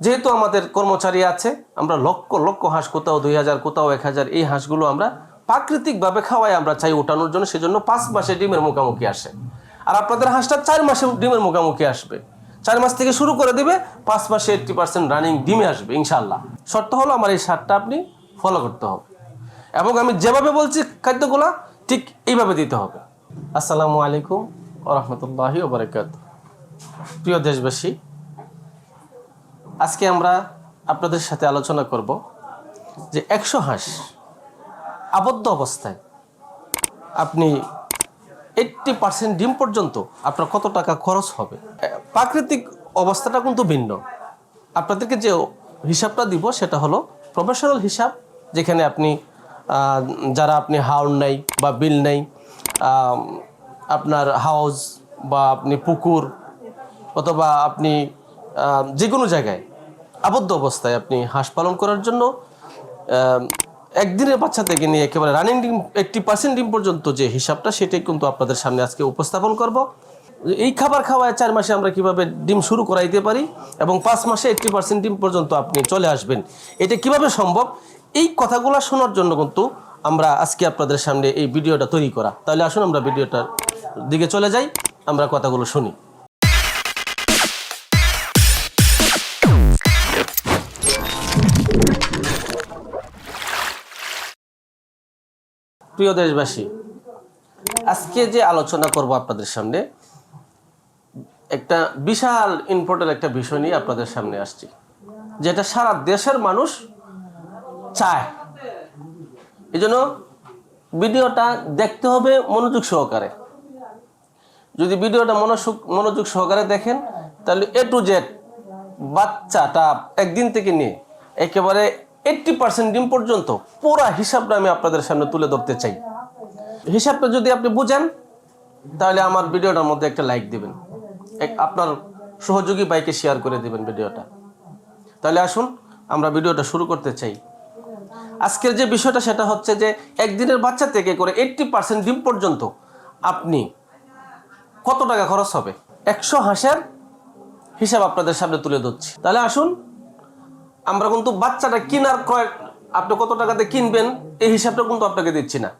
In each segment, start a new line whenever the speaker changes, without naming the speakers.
যেহেতু আমাদের কর্মচারী আছে, আমরা লক্ষ লক্ষ হাঁস কোথাও, দুই হাজার কোথাও, এক হাজার, এই হাঁসগুলো আমরা প্রাকৃতিকভাবে খাওয়াই, আমরা চাই ওঠানোর জন্য, সেজন্য পাঁচ মাসে ডিমের মুখামুখি আসে। আর আপনাদের হাঁসটা চার মাসে ডিমের মুখামুখি আসবে। চার মাস থেকে শুরু করে দিবে, পাঁচ মাসে এইট্টি পার্সেন্ট রানিং ডিমে আসবে ইনশাল্লাহ শর্ত হলো আমার এই সারটা আপনি ফলো করতে হবে। এবং আমি যেভাবে বলছি, খাদ্যগুলো ঠিক এইভাবে দিতে হবে। আসসালামু আলাইকুম ওরহমতুল্লাহি ওবরাকাত প্রিয় দেশবাসী আজকে আমরা আপনাদের সাথে আলোচনা করব যে একশো হাঁস আবদ্ধ অবস্থায় আপনি এইট্টি পার্সেন্ট ডিম পর্যন্ত আপনার কত টাকা খরচ হবে? প্রাকৃতিক অবস্থাটা কিন্তু ভিন্ন। আপনাদেরকে যে হিসাবটা দিব সেটা হলো প্রফেশনাল হিসাব, যেখানে আপনি যারা আপনি হাউন নেই বা বিল নেই আপনার হাউস বা আপনি পুকুর অথবা আপনি যে কোনো জায়গায় আবদ্ধ অবস্থায় আপনি হাঁস পালন করার জন্য একদিনের বাচ্চা থেকে নিয়ে একেবারে রানিং ডিম, একটি পার্সেন্ট ডিম পর্যন্ত যে হিসাবটা, সেটাই কিন্তু আপনাদের সামনে আজকে উপস্থাপন করব। এই খাবার খাওয়ায় চার মাসে আমরা কীভাবে ডিম শুরু করাইতে পারি এবং পাঁচ মাসে এইটটি পার্সেন্ট ডিম পর্যন্ত আপনি চলে আসবেন, এটা কীভাবে সম্ভব? এই কথাগুলো শোনার জন্য কিন্তু আমরা আজকে আপনাদের সামনে এই ভিডিওটা তৈরি করা। তাহলে আসুন আমরা ভিডিওটার দিকে চলে যাই, আমরা কথাগুলো শুনি। প্রিয় দেশবাসী, আজকে যে আলোচনা করব আপনাদের সামনে, একটা বিশাল ইম্পর্টেন্ট একটা বিষয় নিয়ে আপনাদের সামনে আসছি, যেটা সারা দেশের মানুষ চায়। এই জন্য ভিডিওটা দেখতে হবে মনোযোগ সহকারে। যদি ভিডিওটা মনোযোগ মনোযোগ সহকারে দেখেন, তাহলে এ টু জেড বাচ্চাটা একদিন থেকে নিয়ে একেবারে এইট্টি পার্সেন্ট ডিম পর্যন্ত পুরো হিসাবটা আমি আপনাদের সামনে তুলে ধরতে চাই। হিসাবটা যদি আপনি বুঝেন, তাহলে আমার ভিডিওটার মধ্যে একটা লাইক দিবেন। এক আপনার সহযোগী বাইকে শেয়ার করে দিবেন ভিডিওটা। তাহলে আসুন, আমরা ভিডিওটা শুরু করতে চাই। আজকের যে বিষয়টা, সেটা হচ্ছে যে একদিনের বাচ্চা থেকে করে এইট্টি পার্সেন্ট ডিম পর্যন্ত আপনি কত টাকা খরচ হবে? একশো হাঁসের হিসাব আপনাদের সামনে তুলে ধরছি। তাহলে আসুন আমরা কিন্তু বাচ্চাটা কেনার ক্রয়, আপনি কত টাকাতে কিনবেন, এই হিসাবটা কিন্তু আপনাকে দিচ্ছি না।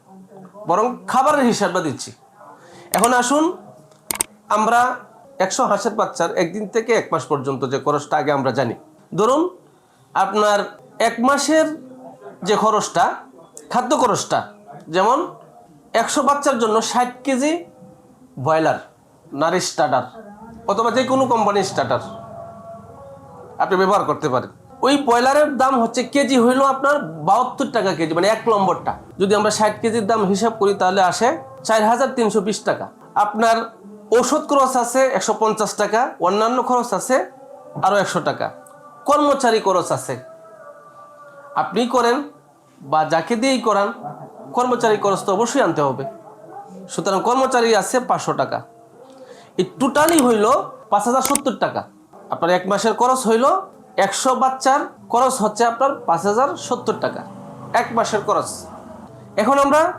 বরং খাবারের হিসাবটা দিচ্ছি। এখন আসুন, আমরা একশো হাঁসের বাচ্চার একদিন থেকে এক মাস পর্যন্ত যে খরচটা আগে আমরা জানি। ধরুন, আপনার এক মাসের যে খরচটা, খাদ্য খরচটা, যেমন একশো বাচ্চার জন্য ষাট কেজি ব্রয়লার, নারী স্টার্টার অথবা যে কোনো কোম্পানির স্টার্টার আপনি ব্যবহার করতে পারেন। ওই ব্রয়লারের দাম হচ্ছে কেজি হইল আপনার বাহাত্তর টাকা কেজি মানে এক নম্বরটা। যদি আমরা ষাট কেজির দাম হিসাব করি তাহলে আসে চার হাজার তিনশো বিশ টাকা। আপনার ওষুধ খরচ আছে একশো পঞ্চাশ টাকা, অন্যান্য খরচ আছে আরও একশো টাকা। কর্মচারী খরচ আছে। আপনি করেন বা যাকে দিয়েই করান, কর্মচারী খরচ তো অবশ্যই আনতে হবে। সুতরাং কর্মচারী আছে পাঁচশো টাকা। এই টোটালি হইল পাঁচ হাজার সত্তর টাকা। আপনার এক মাসের খরচ হইল একশো বাচ্চার খরচ হচ্ছে আপনার পাঁচ হাজার সত্তর টাকা। এক মাসের খরচ। এখন আমরা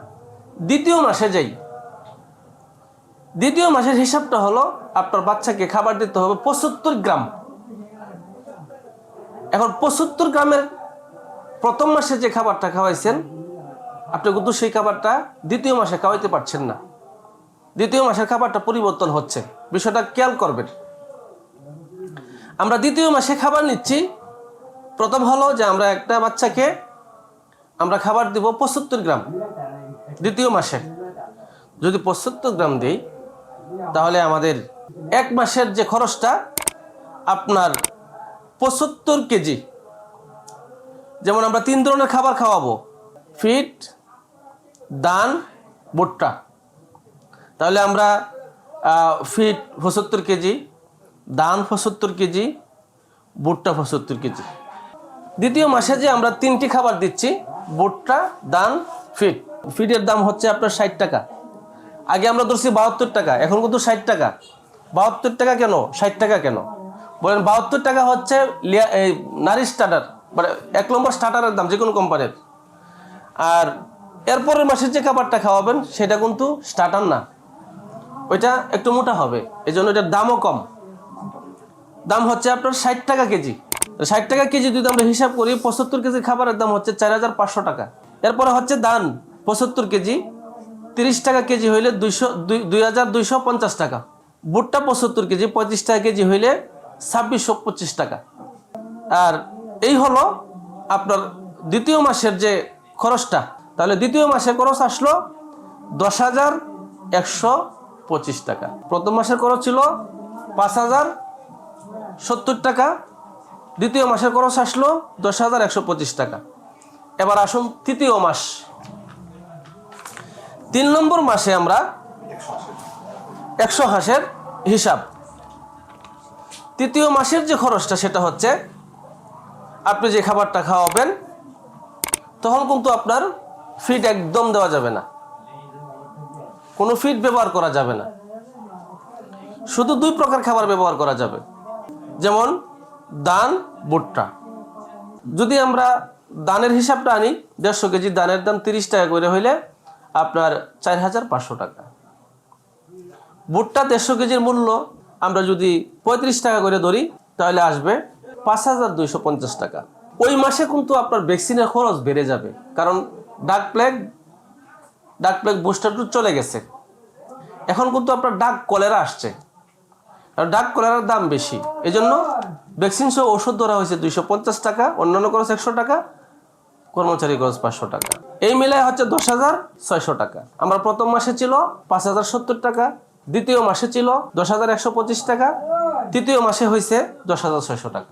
দ্বিতীয় মাসে যাই। দ্বিতীয় মাসের হিসাবটা হলো আপনার বাচ্চাকে খাবার দিতে হবে পঁচাত্তর গ্রাম। এখন পঁচাত্তর গ্রামের প্রথম মাসে যে খাবারটা খাওয়াইছেন, আপনি কিন্তু সেই খাবারটা দ্বিতীয় মাসে খাওয়াইতে পারছেন না। দ্বিতীয় মাসের খাবারটা পরিবর্তন হচ্ছে। বিষয়টা খেয়াল করবেন। আমরা দ্বিতীয় মাসে খাবার নিচ্ছি। প্রথম হলো যে আমরা একটা বাচ্চাকে আমরা খাবার দিব পঁচাত্তর গ্রাম। দ্বিতীয় মাসে। যদি পঁচাত্তর গ্রাম দিই, তাহলে আমাদের এক মাসের যে খরচটা, আপনার পঁচাত্তর কেজি। যেমন আমরা তিন ধরনের খাবার খাওয়াবো। ফিট দান, ভুট্টা। তাহলে আমরা ফিট পঁচাত্তর কেজি দান পঁচাত্তর কেজি, ভুট্টা পঁচাত্তর কেজি। দ্বিতীয় মাসে যে আমরা তিনটি খাবার দিচ্ছি, ভুট্টা দান ফিট ফিটের দাম হচ্ছে আপনার ষাট টাকা। আগে আমরা ধরছি বাহাত্তর টাকা, এখন কিন্তু ষাট টাকা। বাহাত্তর টাকা কেন? ষাট টাকা কেন? বলেন বাহাত্তর টাকা হচ্ছে নারী স্টার্টার মানে এক নম্বর স্টার্টারের দাম যে কোনো কোম্পানির আর এরপরের মাসের যে খাবারটা খাওয়াবেন, সেটা কিন্তু স্টার্টার না। ওইটা একটু মোটা হবে এই জন্য এটার দামও কম। দাম হচ্ছে আপনার ষাট টাকা কেজি। ষাট টাকা কেজি যদি আমরা হিসাব করি, পঁচাত্তর কেজি খাবারের দাম হচ্ছে চার হাজার পাঁচশো টাকা। এরপরে হচ্ছে দান পঁচাত্তর কেজি, তিরিশ টাকা কেজি হইলে দুইশো দুই হাজার দুইশো পঞ্চাশ টাকা। ভুট্টা পঁচাত্তর কেজি, পঁয়ত্রিশ টাকা কেজি হইলে ছাব্বিশশো পঁচিশ টাকা। আর এই হলো আপনার দ্বিতীয় মাসের যে খরচটা। তাহলে দ্বিতীয় মাসে খরচ আসলো দশ হাজার একশো পঁচিশ টাকা। প্রথম মাসের খরচ ছিল পাঁচ হাজার সত্তর টাকা, দ্বিতীয় মাসের খরচ আসলো দশ হাজার একশো পঁচিশ টাকা। এবার আসুন তৃতীয় মাস। তিন নম্বর মাসে আমরা একশো হাঁসের হিসাব। তৃতীয় মাসের যে খরচটা সেটা হচ্ছে, আপনি যে খাবারটা খাওয়াবেন, তখন কিন্তু আপনার ফিড একদম দেওয়া যাবে না। কোনো ফিড ব্যবহার করা যাবে না। শুধু দুই প্রকার খাবার ব্যবহার করা যাবে। যেমন দান, ভুট্টা। যদি আমরা দানের হিসাবটা আনি, দেড়শো কেজি দানের দাম তিরিশ টাকা করে হইলে আপনার চার হাজার পাঁচশো টাকা। ভুট্টা দেড়শো কেজির মূল্য আমরা যদি পঁয়ত্রিশ টাকা করে ধরি, তাহলে আসবে পাঁচ হাজার দুইশো পঞ্চাশ টাকা। ওই মাসে কিন্তু আপনার ভ্যাকসিনের খরচ বেড়ে যাবে, কারণ ডাক প্লেগ ডাক প্লেগ বুস্টার চলে গেছে। এখন কিন্তু আপনার ডাক কলেরা আসছে। আর ডাক কলেরার দাম বেশি। এই জন্য ভ্যাকসিন সহ ওষুধ ধরা হয়েছে দুইশো পঞ্চাশ টাকা, অন্যান্য খরচ একশো টাকা কর্মচারী খরচ পাঁচশো টাকা। এই মিলায় হচ্ছে দশ হাজার ছয়শো টাকা। আমরা প্রথম মাসে ছিল পাঁচ হাজার সত্তর টাকা, দ্বিতীয় মাসে ছিল দশ হাজার একশো পঁচিশ টাকা, তৃতীয় মাসে হয়েছে দশ হাজার ছয়শো টাকা।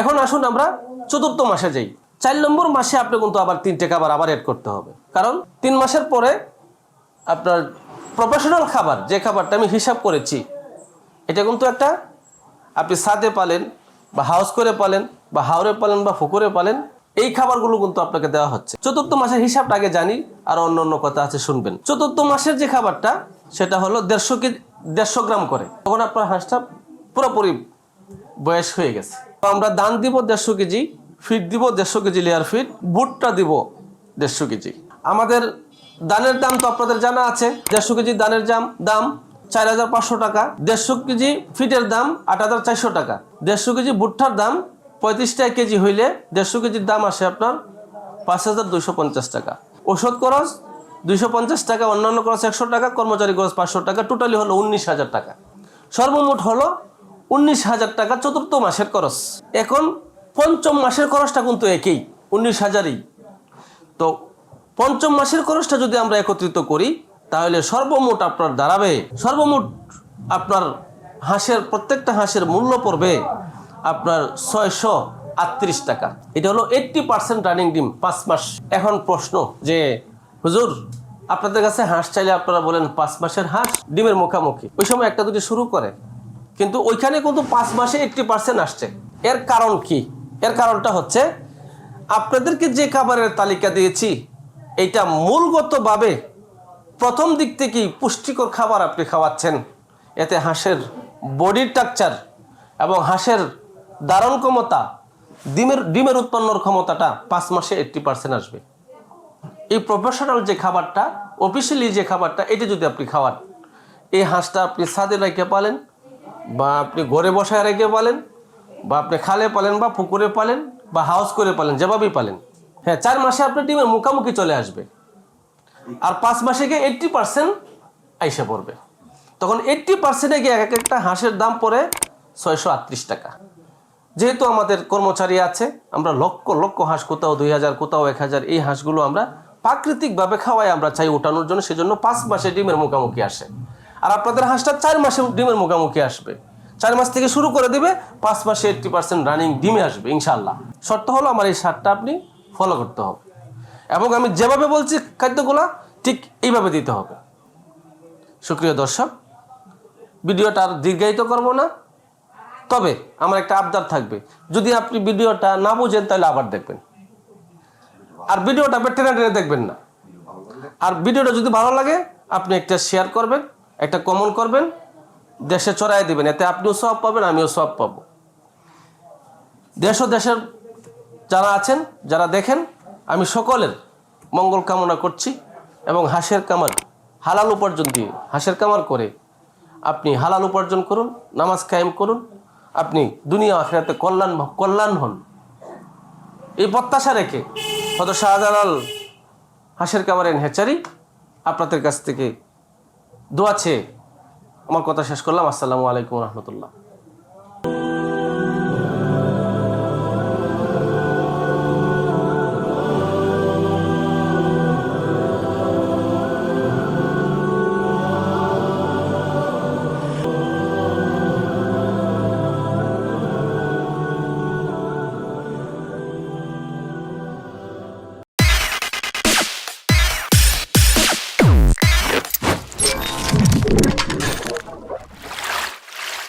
এখন আসুন আমরা চতুর্থ মাসে যাই। চার নম্বর মাসে আপনি কিন্তু আবার তিনটে খাবার আবার অ্যাড করতে হবে। কারণ তিন মাসের পরে আপনার প্রফেশনাল খাবার, যে খাবারটা আমি হিসাব করেছি এটা কিন্তু একটা আপনি ছাদে পালেন বা হাউস করে পালেন বা হাওরে পালেন বা ফুকুরে পালেন, এই খাবারগুলো কিন্তু আপনাকে দেওয়া হচ্ছে। চতুর্থ মাসের হিসাবটা আগে জানি, আর অন্য অন্য কথা আছে, শুনবেন। চতুর্থ মাসের যে খাবারটা, সেটা হলো দেড়শো কেজি, দেড়শো গ্রাম করে। তখন আপনার হাঁসটা পুরোপুরি বয়স হয়ে গেছে। তো আমরা দান দিব দেড়শো কেজি ফিট দিব দেড়শো কেজি লেয়ার ফিট বুটটা দিব দেড়শো কেজি। আমাদের দানের দাম তো আপনাদের জানা আছে, দেড়শো কেজি দানের দাম দাম চার হাজার পাঁচশো টাকা। দেড়শো কেজি ফিটের দাম আট হাজার চারশো টাকা। দেড়শো কেজি ভুট্টার দাম পঁয়ত্রিশ টাকা কেজি হইলে দেড়শো কেজির দাম আসে আপনার পাঁচ হাজার দুইশো পঞ্চাশ টাকা। ওষুধ খরচ দুইশো পঞ্চাশ টাকা, অন্যান্য খরচ একশো টাকা, কর্মচারী খরচ পাঁচশো টাকা, টোটালি হলো উনিশ হাজার টাকা। সর্বমোট হলো উনিশ হাজার টাকা চতুর্থ মাসের খরচ। এখন পঞ্চম মাসের খরচটা কিন্তু একই, উনিশ হাজারই। তো পঞ্চম মাসের খরচটা যদি আমরা একত্রিত করি তাহলে সর্বমোট আপনার দাঁড়াবে, সর্বমোট আপনার হাঁসের, প্রত্যেকটা হাঁসের মূল্য পড়বে আপনার ছয়শো আটত্রিশ টাকা। এটা হলো এইট্টি পার্সেন্ট রানিং ডিম পাঁচ মাস। এখন প্রশ্ন যে, হুজুর, আপনাদের কাছে হাঁস চাইলে আপনারা বলেন পাঁচ মাসের হাঁস ডিমের মুখামুখি। ওই সময় একটা দুটি শুরু করে। কিন্তু ওইখানে কিন্তু পাঁচ মাসে এইট্টি পার্সেন্ট আসছে। এর কারণ কি? এর কারণটা হচ্ছে, আপনাদেরকে যে খাবারের তালিকা দিয়েছি এটা মূলগতভাবে প্রথম দিক থেকেই পুষ্টিকর খাবার আপনি খাওয়াচ্ছেন। এতে হাঁসের বডির স্ট্রাকচার এবং হাঁসের ধারণ ক্ষমতা, ডিমের ডিমের উৎপন্নর ক্ষমতাটা পাঁচ মাসে এইট্টি পার্সেন্ট আসবে। এই প্রফেশনাল যে খাবারটা অফিসিয়ালি যে খাবারটা, এটা যদি আপনি খাওয়ান, এই হাঁসটা আপনি ছাদে রেখে পালেন বা আপনি ঘরে বসায় রেখে পালেন বা আপনি খালে পালেন বা পুকুরে পালেন বা হাউস করে পালেন, যেভাবেই পালেন হ্যাঁ চার মাসে আপনার ডিমের মুখামুখি চলে আসবে। আর পাঁচ মাসে গিয়ে এইট্টি পার্সেন্ট আইসে পড়বে। তখন এইট্টি পার্সেন্টে গিয়ে এক একটা হাঁসের দাম পড়ে ছয়শো আটত্রিশ টাকা। যেহেতু আমাদের কর্মচারী আছে, আমরা লক্ষ লক্ষ হাঁস কোথাও, দুই হাজার কোথাও, এক হাজার, এই হাঁসগুলো আমরা প্রাকৃতিকভাবে খাওয়াই, আমরা চাই ওঠানোর জন্য, সেজন্য পাঁচ মাসে ডিমের মুখামুখি আসে। আর আপনাদের হাঁসটা চার মাসে ডিমের মুখামুখি আসবে। চার মাস থেকে শুরু করে দিবে, পাঁচ মাসে এইট্টি পার্সেন্ট রানিং ডিমে আসবে ইনশাল্লাহ শর্ত হলো আমার এই সারটা আপনি ফলো করতে হবে। এবং আমি যেভাবে বলছি খাদ্যগুলা ঠিক এইভাবে দিতে হবে। সুপ্রিয় দর্শক, ভিডিওটা আর দীর্ঘায়িত করব না। তবে আমার একটা আবদার থাকবে, যদি আপনি ভিডিওটা না বুঝেন তাহলে আবার দেখবেন। আর ভিডিওটা টেনে টেনে দেখবেন না। আর ভিডিওটা যদি ভালো লাগে, আপনি একটা শেয়ার করবেন, একটা কমন করবেন, দেশে চড়াই দেবেন, এতে আপনিও সব পাবেন, আমিও সব পাবো। দেশ ও দেশের যারা আছেন, যারা দেখেন আমি সকলের মঙ্গল কামনা করছি এবং হাঁসের কামার হালাল উপার্জন দিয়ে হাঁসের কামার করে আপনি হালাল উপার্জন করুন, নামাজ কায়েম করুন, আপনি দুনিয়া আখেরাতে কল্যাণ কল্যাণ হন। এই প্রত্যাশা রেখে হয়ত শাহজালাল হাঁসের কামারেন হেচারি আপনাদের কাছ থেকে দোয়া চেয়ে আমার কথা শেষ করলাম। আসসালামু আলাইকুম রহমতুল্লাহ।